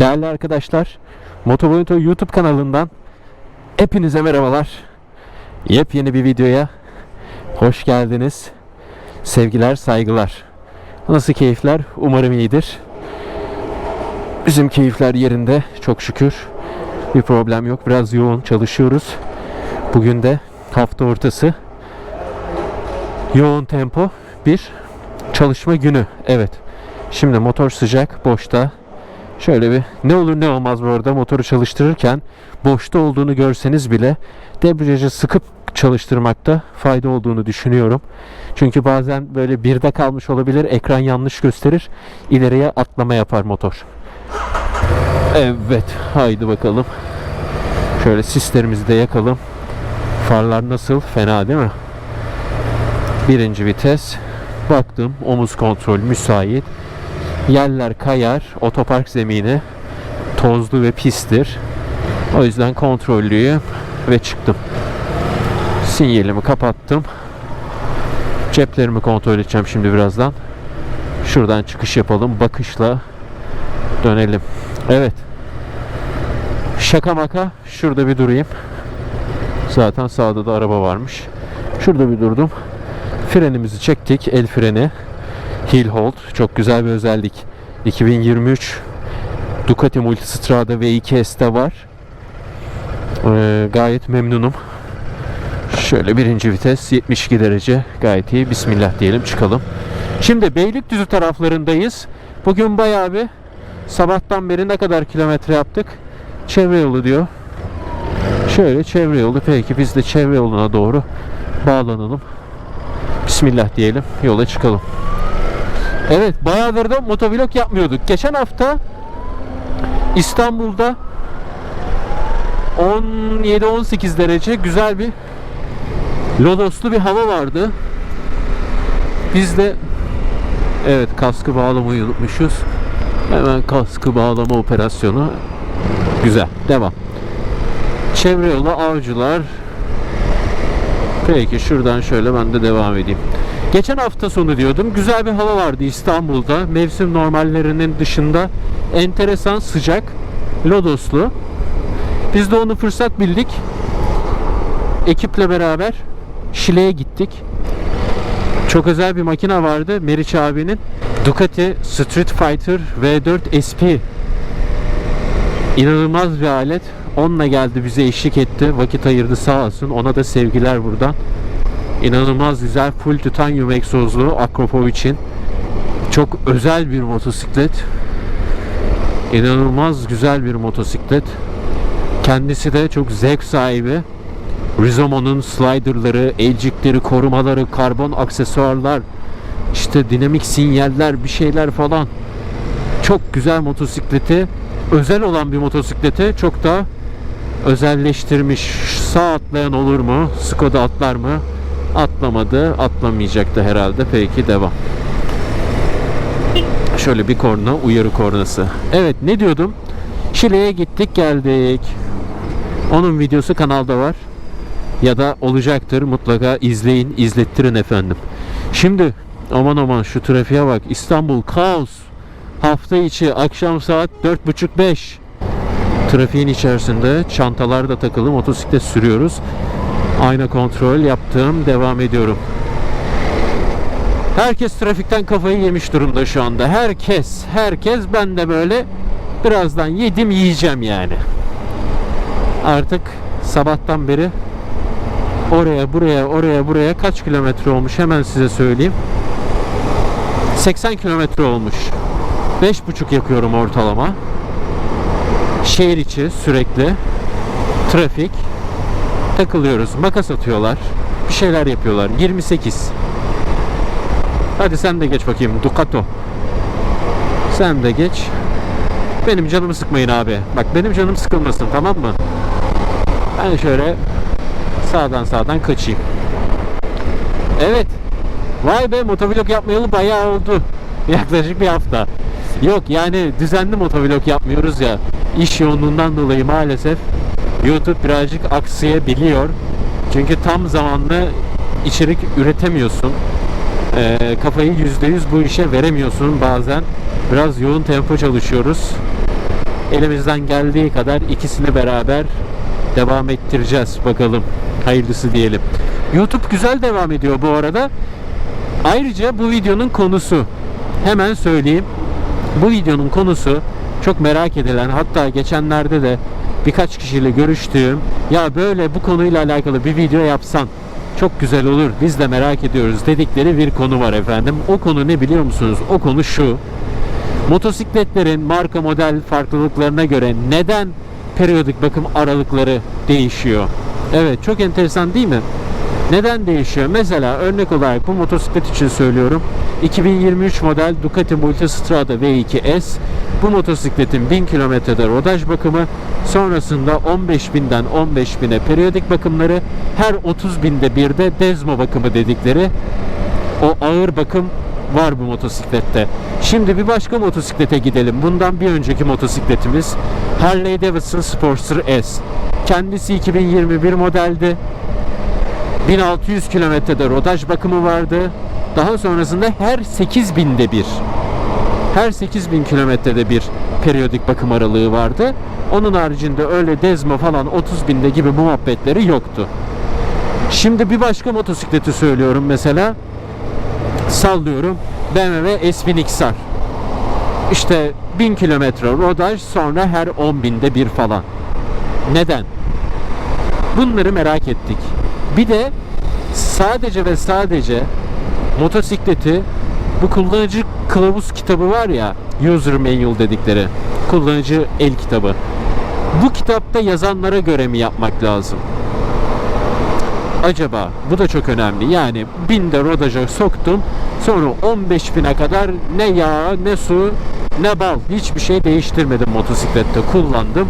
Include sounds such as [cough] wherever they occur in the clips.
Değerli arkadaşlar, Motoboyunto YouTube kanalından hepinize merhabalar. Yepyeni bir videoya hoş geldiniz. Sevgiler, saygılar. Nasıl keyifler? Umarım iyidir. Bizim keyifler yerinde çok şükür. Bir problem yok. Biraz yoğun çalışıyoruz. Bugün de hafta ortası. Yoğun tempo bir çalışma günü. Evet. Şimdi motor sıcak, boşta. Şöyle bir ne olur ne olmaz bu arada motoru çalıştırırken boşta olduğunu görseniz bile debriyajı sıkıp çalıştırmakta fayda olduğunu düşünüyorum. Çünkü bazen böyle birde kalmış olabilir, ekran yanlış gösterir, ileriye atlama yapar motor. Evet, haydi bakalım. Şöyle sislerimizi de yakalım. Farlar nasıl? Fena değil mi? Birinci vites. Baktım omuz kontrol müsait. Yerler kayar, otopark zemini tozlu ve pistir. O yüzden kontrollüyüm ve çıktım. Sinyalimi kapattım. Ceplerimi kontrol edeceğim şimdi birazdan. Şuradan çıkış yapalım. Bakışla dönelim. Evet. Şaka maka şurada bir durayım. Zaten sağda da araba varmış. Şurada bir durdum. Frenimizi çektik. El freni. Hill Hold. Çok güzel bir özellik. 2023 Ducati Multistrada V2S'te var. Ee, gayet memnunum. Şöyle birinci vites 72 derece gayet iyi. Bismillah diyelim çıkalım. Şimdi Beylikdüzü taraflarındayız. Bugün bayağı bir sabahtan beri ne kadar kilometre yaptık? Çevre yolu diyor. Şöyle çevre yolu. Peki biz de çevre yoluna doğru bağlanalım. Bismillah diyelim. Yola çıkalım. Evet bayağıdır da motovlog yapmıyorduk. Geçen hafta İstanbul'da 17-18 derece güzel bir lodoslu bir hava vardı. Biz de evet kaskı bağlamayı unutmuşuz. Hemen kaskı bağlama operasyonu güzel. Devam. Çevre yolu avcılar. Peki şuradan şöyle ben de devam edeyim. Geçen hafta sonu diyordum. Güzel bir hava vardı İstanbul'da. Mevsim normallerinin dışında enteresan sıcak, lodoslu. Biz de onu fırsat bildik. Ekiple beraber Şile'ye gittik. Çok özel bir makine vardı Meriç abinin. Ducati Street Fighter V4 SP. İnanılmaz bir alet. Onunla geldi bize eşlik etti. Vakit ayırdı sağ olsun. Ona da sevgiler buradan. İnanılmaz güzel full titanyum egzozlu Akropov için. Çok özel bir motosiklet. İnanılmaz güzel bir motosiklet. Kendisi de çok zevk sahibi. Rizomo'nun sliderları, elcikleri, korumaları, karbon aksesuarlar, işte dinamik sinyaller, bir şeyler falan. Çok güzel motosikleti, özel olan bir motosikleti çok da özelleştirmiş. Sağ atlayan olur mu? Skoda atlar mı? Atlamadı. Atlamayacaktı herhalde. Peki devam. Şöyle bir korna uyarı kornası. Evet ne diyordum? Şile'ye gittik geldik. Onun videosu kanalda var. Ya da olacaktır. Mutlaka izleyin, izlettirin efendim. Şimdi aman aman şu trafiğe bak. İstanbul kaos. Hafta içi akşam saat 4.30-5. Trafiğin içerisinde çantalar da takılı motosiklet sürüyoruz. Ayna kontrol yaptım. Devam ediyorum. Herkes trafikten kafayı yemiş durumda şu anda. Herkes, herkes ben de böyle birazdan yedim yiyeceğim yani. Artık sabahtan beri oraya buraya oraya buraya kaç kilometre olmuş hemen size söyleyeyim. 80 kilometre olmuş. 5,5 yakıyorum ortalama. Şehir içi sürekli trafik takılıyoruz. Makas atıyorlar. Bir şeyler yapıyorlar. 28. Hadi sen de geç bakayım. Ducato. Sen de geç. Benim canımı sıkmayın abi. Bak benim canım sıkılmasın tamam mı? Ben şöyle sağdan sağdan kaçayım. Evet. Vay be motovlog yapmayalı bayağı oldu. [laughs] Yaklaşık bir hafta. Yok yani düzenli motovlog yapmıyoruz ya. İş yoğunluğundan dolayı maalesef YouTube birazcık aksayabiliyor. Çünkü tam zamanlı içerik üretemiyorsun. Ee, kafayı %100 bu işe veremiyorsun bazen. Biraz yoğun tempo çalışıyoruz. elimizden geldiği kadar ikisini beraber devam ettireceğiz bakalım. Hayırlısı diyelim. YouTube güzel devam ediyor bu arada. Ayrıca bu videonun konusu hemen söyleyeyim. Bu videonun konusu çok merak edilen hatta geçenlerde de birkaç kişiyle görüştüğüm ya böyle bu konuyla alakalı bir video yapsan çok güzel olur biz de merak ediyoruz dedikleri bir konu var efendim. O konu ne biliyor musunuz? O konu şu. Motosikletlerin marka model farklılıklarına göre neden periyodik bakım aralıkları değişiyor? Evet çok enteresan değil mi? Neden değişiyor? Mesela örnek olarak bu motosiklet için söylüyorum. 2023 model Ducati Multistrada V2S bu motosikletin 1000 kilometrede rodaj bakımı sonrasında 15.000'den 15.000'e periyodik bakımları her 30 binde bir de dezmo bakımı dedikleri o ağır bakım var bu motosiklette. Şimdi bir başka motosiklete gidelim. Bundan bir önceki motosikletimiz Harley Davidson Sportster S. Kendisi 2021 modeldi. 1600 kilometrede rodaj bakımı vardı. Daha sonrasında her 8000'de bir her 8000 kilometrede bir periyodik bakım aralığı vardı. Onun haricinde öyle dezmo falan 30 binde gibi muhabbetleri yoktu. Şimdi bir başka motosikleti söylüyorum mesela. Sallıyorum. BMW S1000 XR. İşte 1000 kilometre rodaj sonra her 10 binde bir falan. Neden? Bunları merak ettik. Bir de sadece ve sadece motosikleti bu kullanıcı kılavuz kitabı var ya user manual dedikleri kullanıcı el kitabı. Bu kitapta yazanlara göre mi yapmak lazım? Acaba bu da çok önemli. Yani binde rodaja soktum. Sonra 15 bine kadar ne yağ ne su ne bal hiçbir şey değiştirmedim motosiklette kullandım.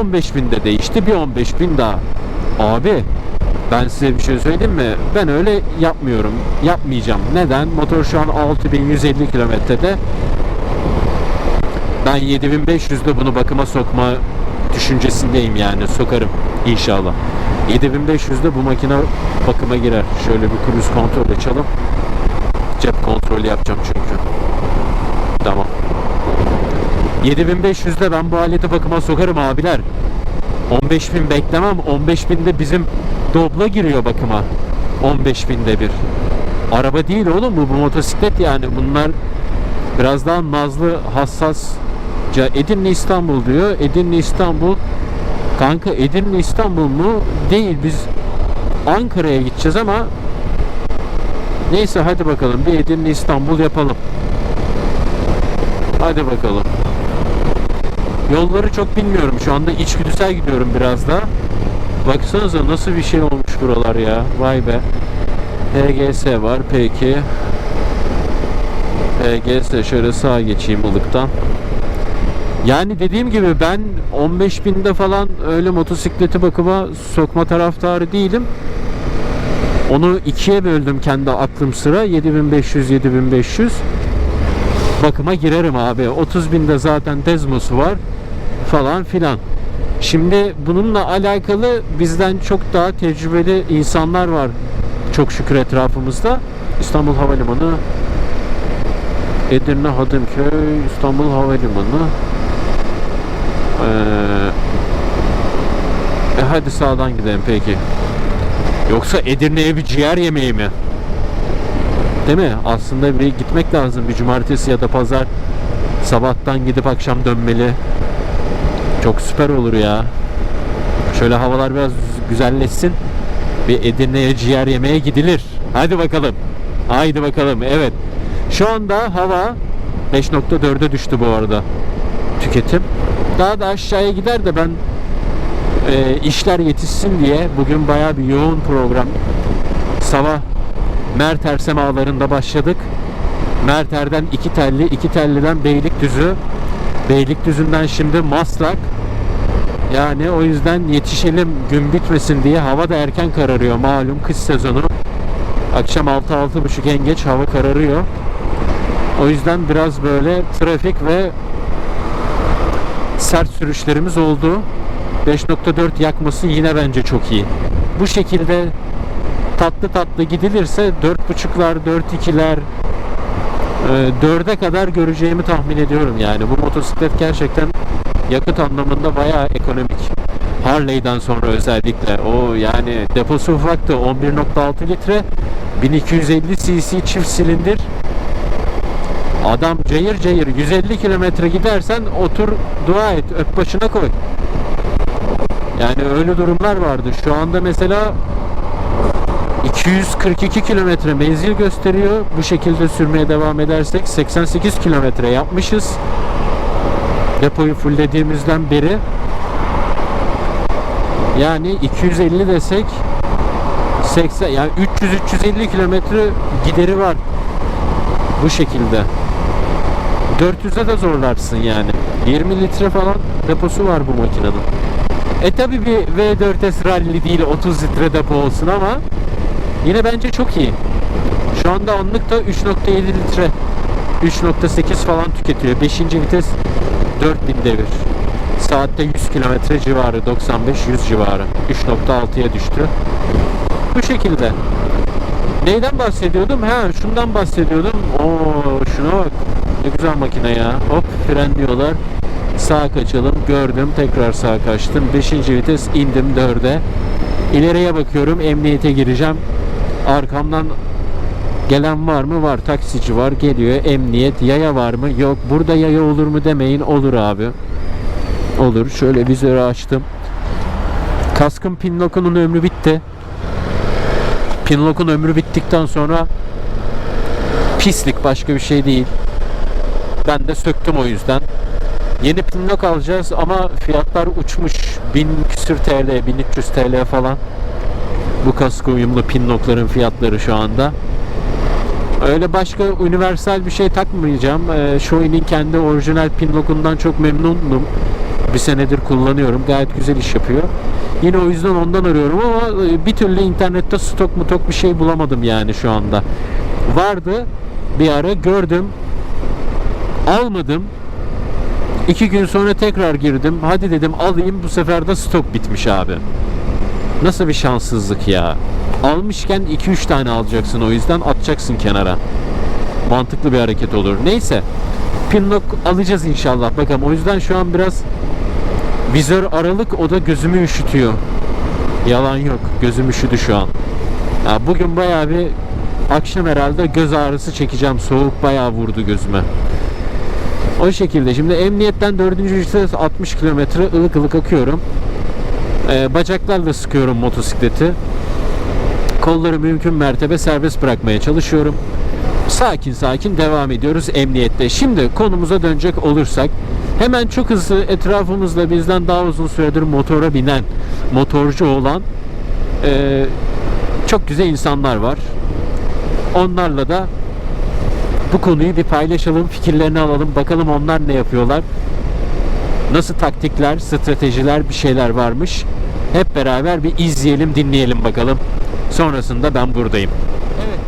15 binde değişti bir 15 bin daha. Abi ben size bir şey söyleyeyim mi? Ben öyle yapmıyorum. Yapmayacağım. Neden? Motor şu an 6150 kilometrede. Ben 7500'de bunu bakıma sokma düşüncesindeyim yani. Sokarım inşallah. 7500'de bu makine bakıma girer. Şöyle bir cruise kontrol açalım. Cep kontrolü yapacağım çünkü. Tamam. 7500'de ben bu aleti bakıma sokarım abiler. 15.000 beklemem. 15.000'de bizim Dobla giriyor bakıma. 15 binde bir. Araba değil oğlum bu, bu motosiklet yani. Bunlar biraz daha nazlı, hassas. Edirne İstanbul diyor. Edirne İstanbul. Kanka Edirne İstanbul mu? Değil. Biz Ankara'ya gideceğiz ama neyse hadi bakalım bir Edirne İstanbul yapalım. Hadi bakalım. Yolları çok bilmiyorum. Şu anda içgüdüsel gidiyorum biraz da. Baksanıza nasıl bir şey olmuş buralar ya. Vay be. HGS var peki. HGS şöyle sağa geçeyim ılıktan. Yani dediğim gibi ben 15 binde falan öyle motosikleti bakıma sokma taraftarı değilim. Onu ikiye böldüm kendi aklım sıra. 7500 7500 bakıma girerim abi. 30 binde zaten dezmosu var falan filan. Şimdi bununla alakalı bizden çok daha tecrübeli insanlar var. Çok şükür etrafımızda. İstanbul Havalimanı, Edirne Hadımköy, İstanbul Havalimanı. Ee, e hadi sağdan gidelim peki. Yoksa Edirne'ye bir ciğer yemeği mi? Değil mi? Aslında bir gitmek lazım bir cumartesi ya da pazar. Sabahtan gidip akşam dönmeli. Çok süper olur ya. Şöyle havalar biraz güzelleşsin. Bir Edirne'ye ciğer yemeye gidilir. Hadi bakalım. Haydi bakalım. Evet. Şu anda hava 5.4'e düştü bu arada. Tüketim. Daha da aşağıya gider de ben e, işler yetişsin diye bugün baya bir yoğun program. Sabah Merter semalarında başladık. Merter'den iki telli, iki telliden Beylikdüzü, Beylikdüzü'nden şimdi Maslak. Yani o yüzden yetişelim gün bitmesin diye hava da erken kararıyor malum kış sezonu. Akşam 6-6.30 en geç hava kararıyor. O yüzden biraz böyle trafik ve sert sürüşlerimiz oldu. 5.4 yakması yine bence çok iyi. Bu şekilde tatlı tatlı gidilirse 4.5'lar, 4.2'ler 4'e kadar göreceğimi tahmin ediyorum yani. Bu motosiklet gerçekten yakıt anlamında bayağı ekonomik. Harley'den sonra özellikle o yani deposu ufaktı 11.6 litre 1250 cc çift silindir Adam cayır cayır 150 kilometre gidersen otur dua et öp başına koy. Yani öyle durumlar vardı. Şu anda mesela 242 kilometre menzil gösteriyor. Bu şekilde sürmeye devam edersek 88 kilometre yapmışız. Depoyu fulllediğimizden beri. Yani 250 desek 80 yani 300-350 kilometre gideri var. Bu şekilde. 400'e de zorlarsın yani. 20 litre falan deposu var bu makinenin. E tabi bir V4S Rally değil 30 litre depo olsun ama yine bence çok iyi. Şu anda anlıkta 3.7 litre 3.8 falan tüketiyor. 5. vites 4000 devir. Saatte 100 kilometre civarı 95-100 civarı. 3.6'ya düştü. Bu şekilde. Neyden bahsediyordum? Ha şundan bahsediyordum. Oo şuna bak. Ne güzel makine ya. Hop frenliyorlar. Sağa kaçalım. Gördüm. Tekrar sağa kaçtım. 5. vites indim 4'e. İleriye bakıyorum. Emniyete gireceğim. Arkamdan gelen var mı? Var. Taksici var. Geliyor. Emniyet. Yaya var mı? Yok. Burada yaya olur mu demeyin. Olur abi. Olur. Şöyle vizörü açtım. Kaskın pinlokunun ömrü bitti. Pinlock'un ömrü bittikten sonra pislik başka bir şey değil. Ben de söktüm o yüzden. Yeni pinlock alacağız ama fiyatlar uçmuş. 1000 küsür TL, 1300 TL falan. Bu kasko uyumlu pinlockların fiyatları şu anda. Öyle başka universal bir şey takmayacağım. Ee, Shoei'nin kendi orijinal pinlockundan çok memnunum. Bir senedir kullanıyorum. Gayet güzel iş yapıyor. Yine o yüzden ondan arıyorum ama e, bir türlü internette stok mutok bir şey bulamadım yani şu anda. Vardı bir ara gördüm. Almadım. İki gün sonra tekrar girdim. Hadi dedim alayım bu sefer de stok bitmiş abi. Nasıl bir şanssızlık ya. Almışken 2-3 tane alacaksın o yüzden atacaksın kenara. Mantıklı bir hareket olur. Neyse. Pinlock alacağız inşallah. Bakalım o yüzden şu an biraz vizör aralık o da gözümü üşütüyor. Yalan yok. Gözüm üşüdü şu an. Ya bugün bayağı bir akşam herhalde göz ağrısı çekeceğim. Soğuk bayağı vurdu gözüme. O şekilde. Şimdi emniyetten 4. vites 60 kilometre ılık ılık akıyorum. Ee, bacaklarla sıkıyorum motosikleti. Kolları mümkün mertebe serbest bırakmaya çalışıyorum. Sakin sakin devam ediyoruz emniyette. Şimdi konumuza dönecek olursak hemen çok hızlı etrafımızda bizden daha uzun süredir motora binen, motorcu olan eee, çok güzel insanlar var. Onlarla da bu konuyu bir paylaşalım, fikirlerini alalım. Bakalım onlar ne yapıyorlar. Nasıl taktikler, stratejiler, bir şeyler varmış. Hep beraber bir izleyelim, dinleyelim bakalım. Sonrasında ben buradayım.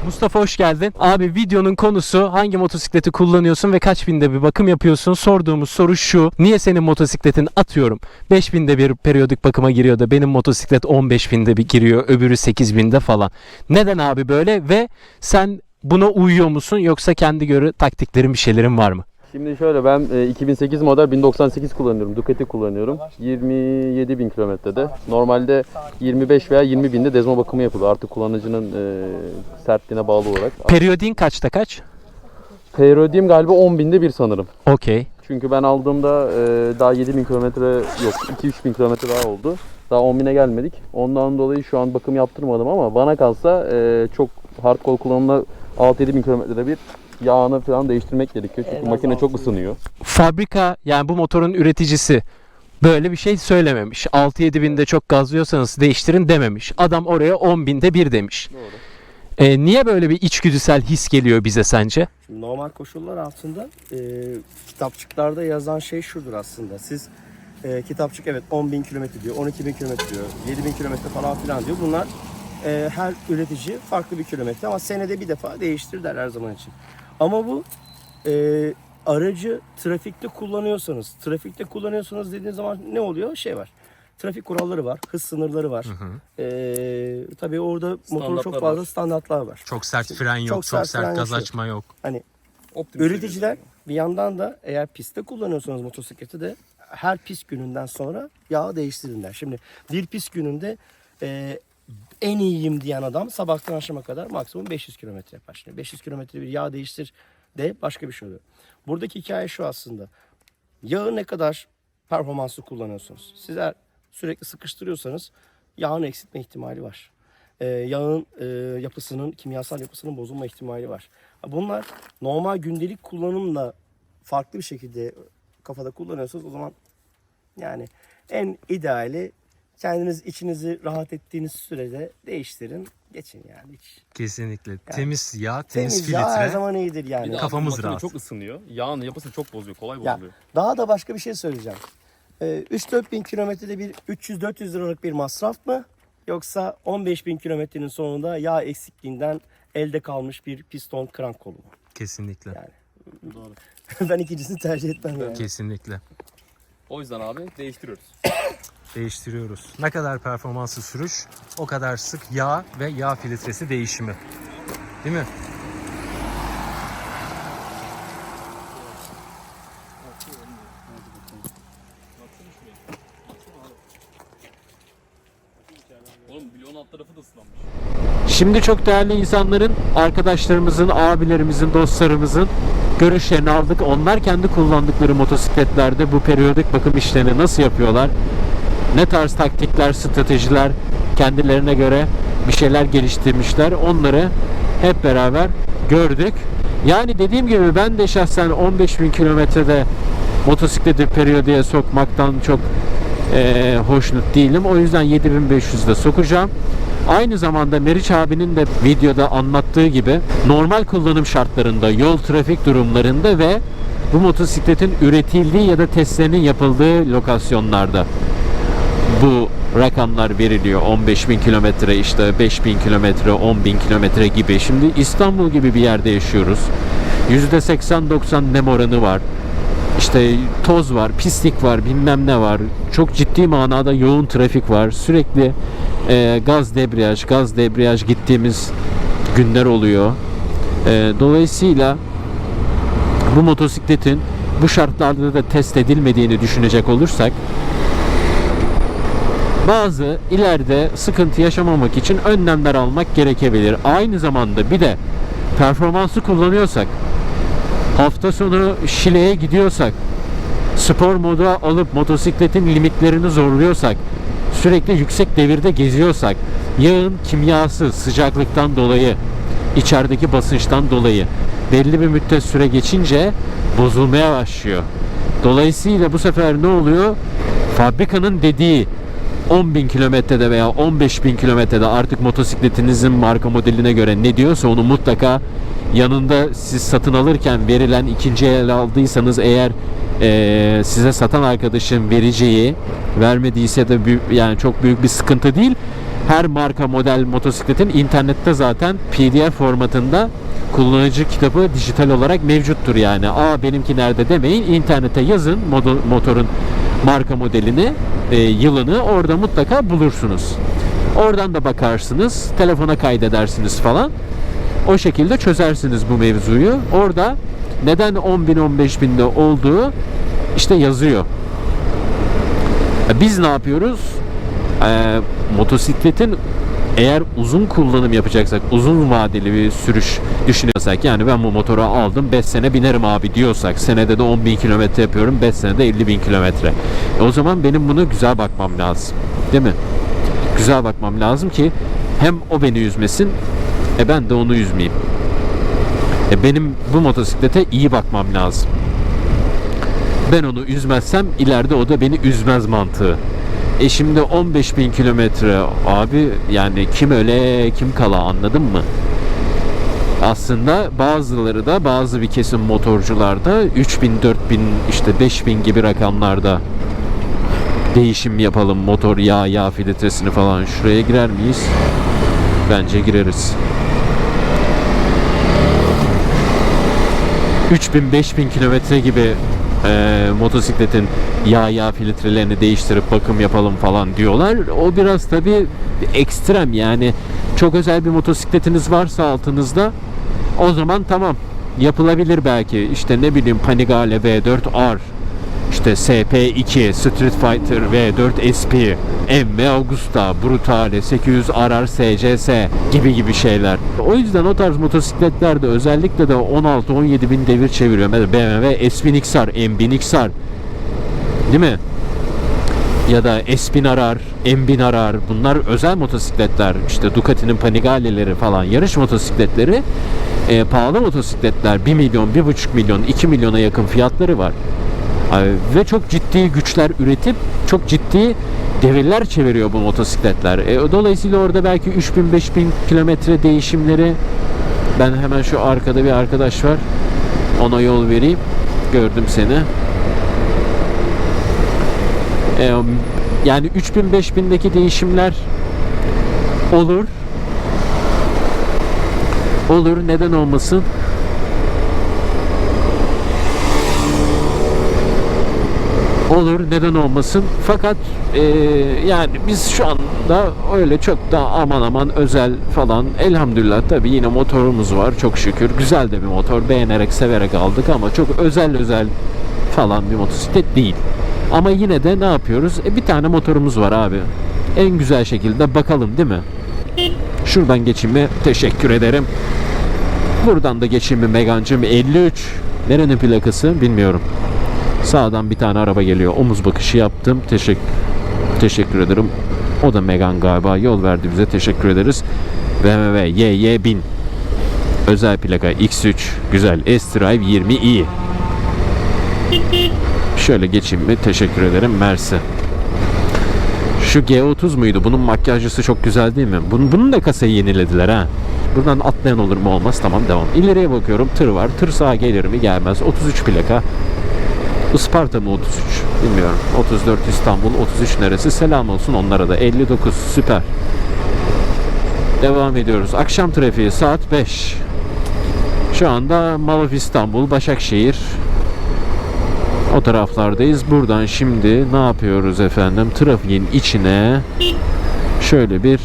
Mustafa hoş geldin. Abi videonun konusu hangi motosikleti kullanıyorsun ve kaç binde bir bakım yapıyorsun? Sorduğumuz soru şu. Niye senin motosikletin atıyorum 5 binde bir periyodik bakıma giriyor da benim motosiklet 15 binde bir giriyor öbürü 8 binde falan. Neden abi böyle ve sen buna uyuyor musun yoksa kendi göre taktiklerin bir şeylerin var mı? Şimdi şöyle ben e, 2008 model 1098 kullanıyorum. Ducati kullanıyorum. 27 bin kilometrede. Normalde 25 veya 20 binde dezmo bakımı yapılıyor. Artık kullanıcının e, sertliğine bağlı olarak. Periyodin kaçta kaç? Periyodim galiba 10 binde bir sanırım. Okey. Çünkü ben aldığımda e, daha 7 bin kilometre yok 2-3 bin kilometre daha oldu. Daha 10 bine gelmedik. Ondan dolayı şu an bakım yaptırmadım ama bana kalsa e, çok hardcore kullanımda 6-7 bin kilometrede bir yağını falan değiştirmek gerekiyor. Çünkü makine çok ısınıyor. Fabrika yani bu motorun üreticisi böyle bir şey söylememiş. 6-7 binde çok gazlıyorsanız değiştirin dememiş. Adam oraya 10 binde bir demiş. Doğru. E, niye böyle bir içgüdüsel his geliyor bize sence? Şimdi normal koşullar altında e, kitapçıklarda yazan şey şudur aslında. Siz e, kitapçık evet 10 bin kilometre diyor, 12 bin kilometre diyor, 7 bin kilometre falan filan diyor. Bunlar e, her üretici farklı bir kilometre ama senede bir defa değiştir der her zaman için. Ama bu e, aracı trafikte kullanıyorsanız, trafikte kullanıyorsanız dediğiniz zaman ne oluyor? Şey var. Trafik kuralları var, hız sınırları var. E, tabii orada motorun çok fazla var. standartlar var. Çok sert Şimdi fren yok, çok çok, sert sert, gaz yok. açma yok. Hani Optimize Üreticiler bir yandan da eğer pistte kullanıyorsanız motosikleti de her pis gününden sonra yağı değiştirin der. Şimdi bir pis gününde e, en iyiyim diyen adam sabahtan akşama kadar maksimum 500 kilometre yapar. Şimdi 500 kilometre bir yağ değiştir de başka bir şey oluyor. Buradaki hikaye şu aslında. Yağı ne kadar performanslı kullanıyorsunuz. Sizler sürekli sıkıştırıyorsanız yağın eksiltme ihtimali var. Ee, yağın e, yapısının, kimyasal yapısının bozulma ihtimali var. Bunlar normal gündelik kullanımla farklı bir şekilde kafada kullanıyorsanız o zaman yani en ideali kendiniz içinizi rahat ettiğiniz sürede değiştirin. Geçin yani hiç. Kesinlikle. Temiz yağ, temiz, Temiz yağ her filtre. zaman iyidir Bir yani. de Kafamız makine rahat. çok ısınıyor. Yağın yapısını çok bozuyor. Kolay Ya, bozuluyor. daha da başka bir şey söyleyeceğim. Ee, 3-4 bin kilometrede bir 300-400 liralık bir masraf mı? Yoksa 15 bin kilometrenin sonunda yağ eksikliğinden elde kalmış bir piston krank kolu mu? Kesinlikle. Yani. Doğru. [laughs] ben ikincisini tercih etmem yani. Kesinlikle. O yüzden abi değiştiriyoruz. Değiştiriyoruz. Ne kadar performanslı sürüş, o kadar sık yağ ve yağ filtresi değişimi. Değil mi? Oğlum bloğun alt tarafı da ıslanmış. Şimdi çok değerli insanların, arkadaşlarımızın, abilerimizin, dostlarımızın görüşlerini aldık. Onlar kendi kullandıkları motosikletlerde bu periyodik bakım işlerini nasıl yapıyorlar? Ne tarz taktikler, stratejiler kendilerine göre bir şeyler geliştirmişler. Onları hep beraber gördük. Yani dediğim gibi ben de şahsen 15 bin kilometrede motosikleti periyodiye sokmaktan çok eee, hoşnut değilim. O yüzden 7500'de sokacağım. Aynı zamanda Meriç abinin de videoda anlattığı gibi normal kullanım şartlarında, yol trafik durumlarında ve bu motosikletin üretildiği ya da testlerinin yapıldığı lokasyonlarda bu rakamlar veriliyor. 15 bin kilometre işte 5 bin kilometre 10 bin kilometre gibi. Şimdi İstanbul gibi bir yerde yaşıyoruz. %80-90 nem oranı var. İşte toz var, pislik var, bilmem ne var. Çok ciddi manada yoğun trafik var. Sürekli e, gaz debriyaj, gaz debriyaj gittiğimiz günler oluyor. E, dolayısıyla bu motosikletin bu şartlarda da test edilmediğini düşünecek olursak bazı ileride sıkıntı yaşamamak için önlemler almak gerekebilir. Aynı zamanda bir de performansı kullanıyorsak, hafta sonu Şile'ye gidiyorsak, spor moda alıp motosikletin limitlerini zorluyorsak, sürekli yüksek devirde geziyorsak, yağın kimyası sıcaklıktan dolayı, içerideki basınçtan dolayı belli bir müddet süre geçince bozulmaya başlıyor. Dolayısıyla bu sefer ne oluyor? Fabrikanın dediği 10 bin kilometrede veya 15 bin kilometrede artık motosikletinizin marka modeline göre ne diyorsa onu mutlaka yanında siz satın alırken verilen ikinci el aldıysanız eğer eee, size satan arkadaşın vereceği vermediyse de büyük, yani çok büyük bir sıkıntı değil. Her marka model motosikletin internette zaten PDF formatında kullanıcı kitabı dijital olarak mevcuttur yani. Aa benimki nerede demeyin. internete yazın motorun marka modelini, e, yılını orada mutlaka bulursunuz. Oradan da bakarsınız, telefona kaydedersiniz falan. O şekilde çözersiniz bu mevzuyu. Orada neden 10 bin 15 binde olduğu işte yazıyor. E, Biz ne yapıyoruz? Ee, motosikletin eğer uzun kullanım yapacaksak, uzun vadeli bir sürüş düşünüyorsak yani ben bu motoru aldım 5 sene binerim abi diyorsak senede de 10 bin kilometre yapıyorum 5 senede 50 bin kilometre. E o zaman benim bunu güzel bakmam lazım. Değil mi? Güzel bakmam lazım ki hem o beni üzmesin e ben de onu üzmeyeyim. E benim bu motosiklete iyi bakmam lazım. Ben onu üzmezsem ileride o da beni üzmez mantığı. E şimdi 15 bin kilometre abi yani kim öle kim kala anladın mı? Aslında bazıları da bazı bir kesim motorcularda 3000 4000 işte 5000 gibi rakamlarda değişim yapalım motor yağ yağ filtresini falan şuraya girer miyiz? Bence gireriz. 3000-5000 kilometre gibi e, motosikletin yağ yağ filtrelerini değiştirip bakım yapalım falan diyorlar. O biraz tabi ekstrem yani. Çok özel bir motosikletiniz varsa altınızda o zaman tamam. Yapılabilir belki. İşte ne bileyim Panigale V4 R işte SP2, Street Fighter V4 SP, MV Augusta, Brutale, 800 RR SCS gibi gibi şeyler. O yüzden o tarz motosikletlerde özellikle de 16-17 bin devir çeviriyor. Mesela BMW S1000 XR, M1000 XR değil mi? ya da S1000 arar, M1000 arar. Bunlar özel motosikletler. İşte Ducati'nin Panigale'leri falan yarış motosikletleri e, pahalı motosikletler. 1 milyon, 1,5 milyon, 2 milyona yakın fiyatları var. Ay, Ve çok ciddi güçler üretip çok ciddi devirler çeviriyor bu motosikletler. E, dolayısıyla orada belki 3000-5000 kilometre değişimleri ben hemen şu arkada bir arkadaş var. Ona yol vereyim. Gördüm seni. Ee, yani 3000 5000'deki değişimler olur. Olur neden olmasın? Olur neden olmasın? Fakat e, yani biz şu anda öyle çok da aman aman özel falan elhamdülillah tabii yine motorumuz var çok şükür. Güzel de bir motor beğenerek severek aldık ama çok özel özel falan bir motosiklet değil. Ama yine de ne yapıyoruz? E, bir tane motorumuz var abi. En güzel şekilde bakalım değil mi? Şuradan geçeyim mi? Teşekkür ederim. Buradan da geçeyim mi Megancım? 53. Nerenin plakası bilmiyorum. Sağdan bir tane araba geliyor. Omuz bakışı yaptım. Teşekkür teşekkür ederim. O da Megan galiba. Yol verdi bize. Teşekkür ederiz. BMW YY 1000. Özel plaka X3. Güzel. S-Drive 20i. Şöyle geçeyim mi? Teşekkür ederim. Mersi. Şu G30 muydu? Bunun makyajcısı çok güzel değil mi? Bunun, bunun da kasayı yenilediler ha. Buradan atlayan olur mu olmaz. Tamam devam. İleriye bakıyorum. Tır var. Tır sağa gelir mi? Gelmez. 33 plaka. Isparta mı 33? Bilmiyorum. 34 İstanbul. 33 neresi? Selam olsun onlara da. 59. Süper. Devam ediyoruz. Akşam trafiği saat 5. Şu anda Malaf İstanbul, Başakşehir, o taraflardayız. Buradan şimdi ne yapıyoruz efendim? Trafiğin içine şöyle bir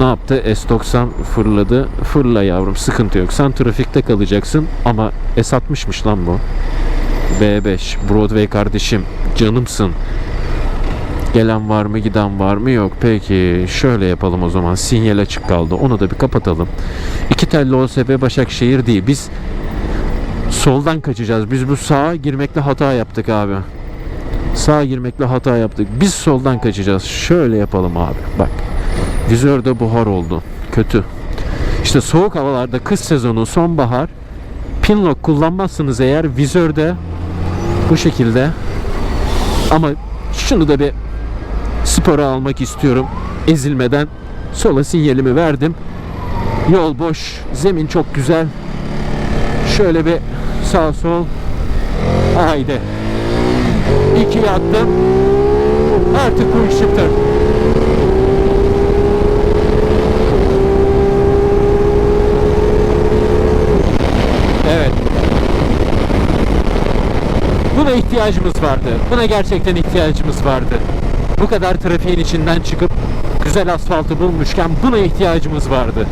ne yaptı? S90 fırladı. Fırla yavrum sıkıntı yok. Sen trafikte kalacaksın ama S60'mış lan bu. B5 Broadway kardeşim canımsın. Gelen var mı giden var mı yok. Peki şöyle yapalım o zaman. Sinyal açık kaldı. Onu da bir kapatalım. İki telli OSB Başakşehir değil. Biz soldan kaçacağız. Biz bu sağa girmekle hata yaptık abi. Sağa girmekle hata yaptık. Biz soldan kaçacağız. Şöyle yapalım abi. Bak. Vizörde buhar oldu. Kötü. İşte soğuk havalarda kış sezonu sonbahar pinlock kullanmazsınız eğer vizörde bu şekilde. Ama şunu da bir spora almak istiyorum. Ezilmeden sola sinyalimi verdim. Yol boş zemin çok güzel. Şöyle bir sağ sol. Haydi. İki attım. Artık bu iş çıktı evet buna ihtiyacımız vardı. Buna gerçekten ihtiyacımız vardı. Bu kadar trafiğin içinden çıkıp güzel asfaltı bulmuşken buna ihtiyacımız vardı.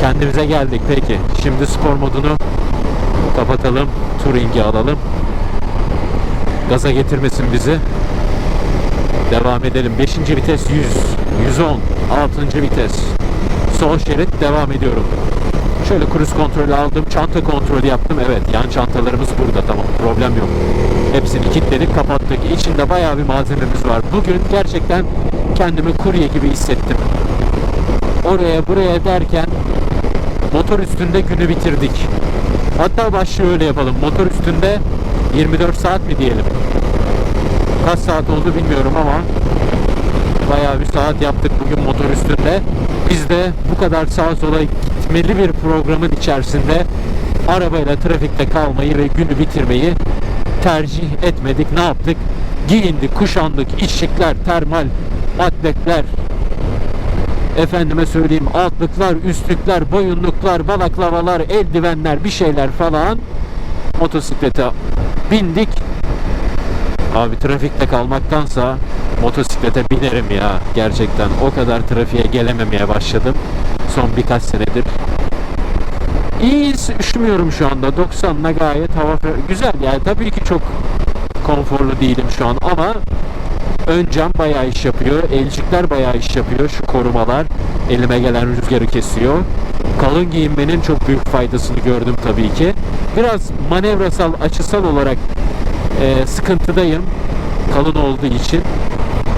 Kendimize geldik. Peki şimdi spor modunu kapatalım Touring'i alalım. Gaza getirmesin bizi. Devam edelim. 5. vites 100 110 6. vites. Sol şerit devam ediyorum şöyle cruise kontrolü aldım çanta kontrolü yaptım evet yan çantalarımız burada tamam problem yok hepsini kilitledik kapattık içinde bayağı bir malzememiz var bugün gerçekten kendimi kurye gibi hissettim oraya buraya derken motor üstünde günü bitirdik. Hatta başlığı öyle yapalım. Motor üstünde 24 saat mi diyelim? Kaç saat oldu bilmiyorum ama bayağı bir saat yaptık bugün motor üstünde. Biz de bu kadar sağa sola gitmeli bir programın içerisinde arabayla trafikte kalmayı ve günü bitirmeyi tercih etmedik. Ne yaptık? Giyindik, kuşandık, içlikler, termal atletler, efendime söyleyeyim altlıklar, üstlükler, boyunluklar, balaklavalar, eldivenler bir şeyler falan motosiklete bindik. Abi trafikte kalmaktansa motosiklete binerim ya gerçekten o kadar trafiğe gelememeye başladım son birkaç senedir. İyiyiz. Üşümüyorum şu anda. 90'la gayet hava güzel. Yani tabii ki çok konforlu değilim şu an ama ön cam bayağı iş yapıyor. Elcikler bayağı iş yapıyor. Şu korumalar elime gelen rüzgarı kesiyor. Kalın giyinmenin çok büyük faydasını gördüm tabii ki. Biraz manevrasal, açısal olarak e, sıkıntıdayım. Kalın olduğu için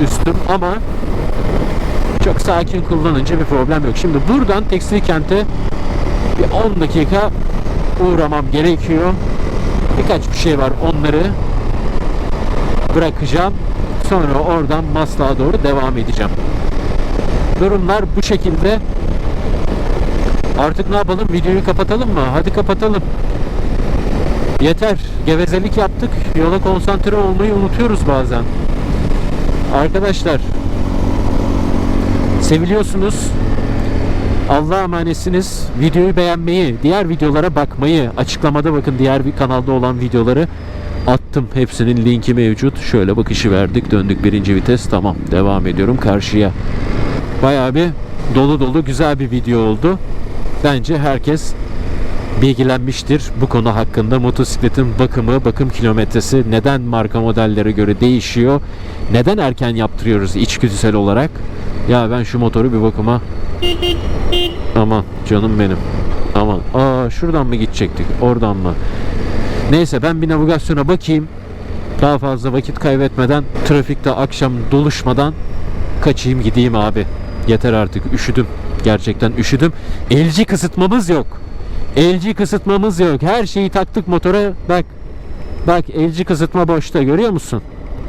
üstüm ama çok sakin kullanınca bir problem yok. Şimdi buradan tekstil kente bir 10 dakika uğramam gerekiyor. Birkaç bir şey var onları bırakacağım. Sonra oradan Maslak'a doğru devam edeceğim. Durumlar bu şekilde. Artık ne yapalım? Videoyu kapatalım mı? Hadi kapatalım. Yeter. Gevezelik yaptık. Yola konsantre olmayı unutuyoruz bazen. Arkadaşlar seviliyorsunuz. Allah'a emanetsiniz. Videoyu beğenmeyi, diğer videolara bakmayı, açıklamada bakın diğer bir kanalda olan videoları attım. Hepsinin linki mevcut. Şöyle bakışı verdik. Döndük birinci vites. Tamam. Devam ediyorum karşıya. Bayağı bir dolu dolu güzel bir video oldu. Bence herkes bilgilenmiştir bu konu hakkında. Motosikletin bakımı, bakım kilometresi neden marka modellere göre değişiyor? Neden erken yaptırıyoruz içgüdüsel olarak? Ya ben şu motoru bir bakıma Aman canım benim. Aman. Aa şuradan mı gidecektik? Oradan mı? Neyse ben bir navigasyona bakayım. Daha fazla vakit kaybetmeden trafikte akşam doluşmadan kaçayım gideyim abi. Yeter artık üşüdüm. Gerçekten üşüdüm. LG kısıtmamız yok. LG kısıtmamız yok. Her şeyi taktık motora. Bak. Bak LG kısıtma boşta görüyor musun?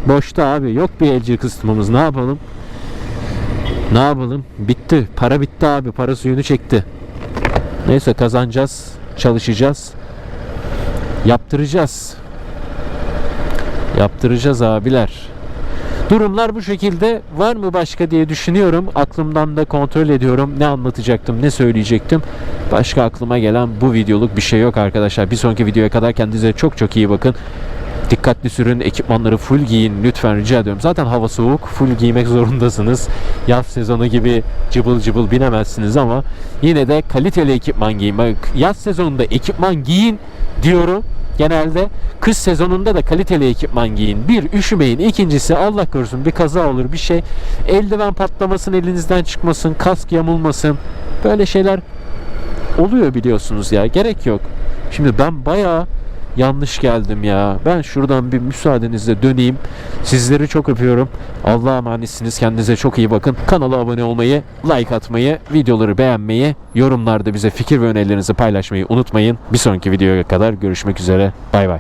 Boşta abi. Yok bir LG kısıtmamız. Ne yapalım? Ne yapalım? Bitti. Para bitti abi. Para suyunu çekti. Neyse kazanacağız. Çalışacağız. Yaptıracağız. Yaptıracağız abiler. Durumlar bu şekilde. Var mı başka diye düşünüyorum. Aklımdan da kontrol ediyorum. Ne anlatacaktım, ne söyleyecektim. Başka aklıma gelen bu videoluk bir şey yok arkadaşlar. Bir sonraki videoya kadar kendinize çok çok iyi bakın. Dikkatli sürün, ekipmanları full giyin lütfen rica ediyorum. Zaten hava soğuk, full giymek zorundasınız. Yaz sezonu gibi cıbıl cıbıl binemezsiniz ama yine de kaliteli ekipman giyin. Yaz sezonunda ekipman giyin diyorum. Genelde kış sezonunda da kaliteli ekipman giyin. Bir, üşümeyin. İkincisi Allah korusun bir kaza olur bir şey. Eldiven patlamasın, elinizden çıkmasın, kask yamulmasın. Böyle şeyler oluyor biliyorsunuz ya. Gerek yok. Şimdi ben bayağı yanlış geldim ya. Ben şuradan bir müsaadenizle döneyim. Sizleri çok öpüyorum. Allah'a emanetsiniz. Kendinize çok iyi bakın. Kanala abone olmayı, like atmayı, videoları beğenmeyi, yorumlarda bize fikir ve önerilerinizi paylaşmayı unutmayın. Bir sonraki videoya kadar görüşmek üzere. Bay bay.